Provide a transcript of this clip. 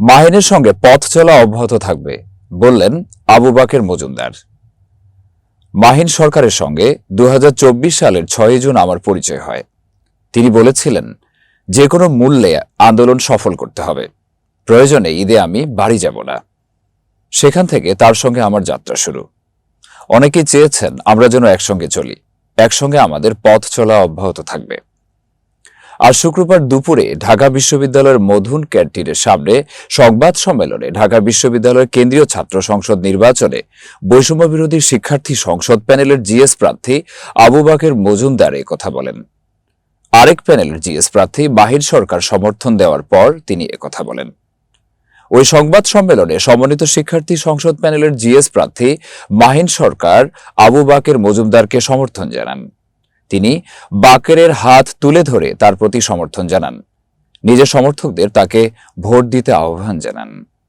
মাহিনের সঙ্গে পথ চলা অব্যাহত থাকবে, বললেন আবু বাকের মজুমদার। মাহিন সরকারের সঙ্গে দু হাজার চব্বিশ সালের ছয় জুন আমার পরিচয় হয়। তিনি বলেছিলেন যে কোনো মূল্যে আন্দোলন সফল করতে হবে। প্রয়োজনে ঈদে আমি বাড়ি যাব না। সেখান থেকে তার সঙ্গে আমার যাত্রা শুরু। অনেকেই চেয়েছেন আমরা যেন একসঙ্গে চলি, একসঙ্গে আমাদের পথ চলা অব্যাহত থাকবে। আর শুক্রবার দুপুরে ঢাকা বিশ্ববিদ্যালয়ের মধুন ক্যান্টিনের সামনে সংবাদ সম্মেলনে ঢাকা বিশ্ববিদ্যালয়ের কেন্দ্রীয় ছাত্র সংসদ নির্বাচনে বৈষম্য বিরোধী শিক্ষার্থী সংসদ প্যানেলের জিএস প্রার্থী আবু বাকের মজুমদার কথা বলেন। আরেক প্যানেলের জিএস প্রার্থী বাহির সরকার সমর্থন দেওয়ার পর তিনি একথা বলেন। ওই সংবাদ সম্মেলনে সমন্বিত শিক্ষার্থী সংসদ প্যানেলের জিএস প্রার্থী মাহিন সরকার আবু বাকের মজুমদারকে সমর্থন জানান। তিনি বাকেরের হাত তুলে ধরে তার প্রতি সমর্থন জানান। নিজের সমর্থকদের তাকে ভোট দিতে আহ্বান জানান।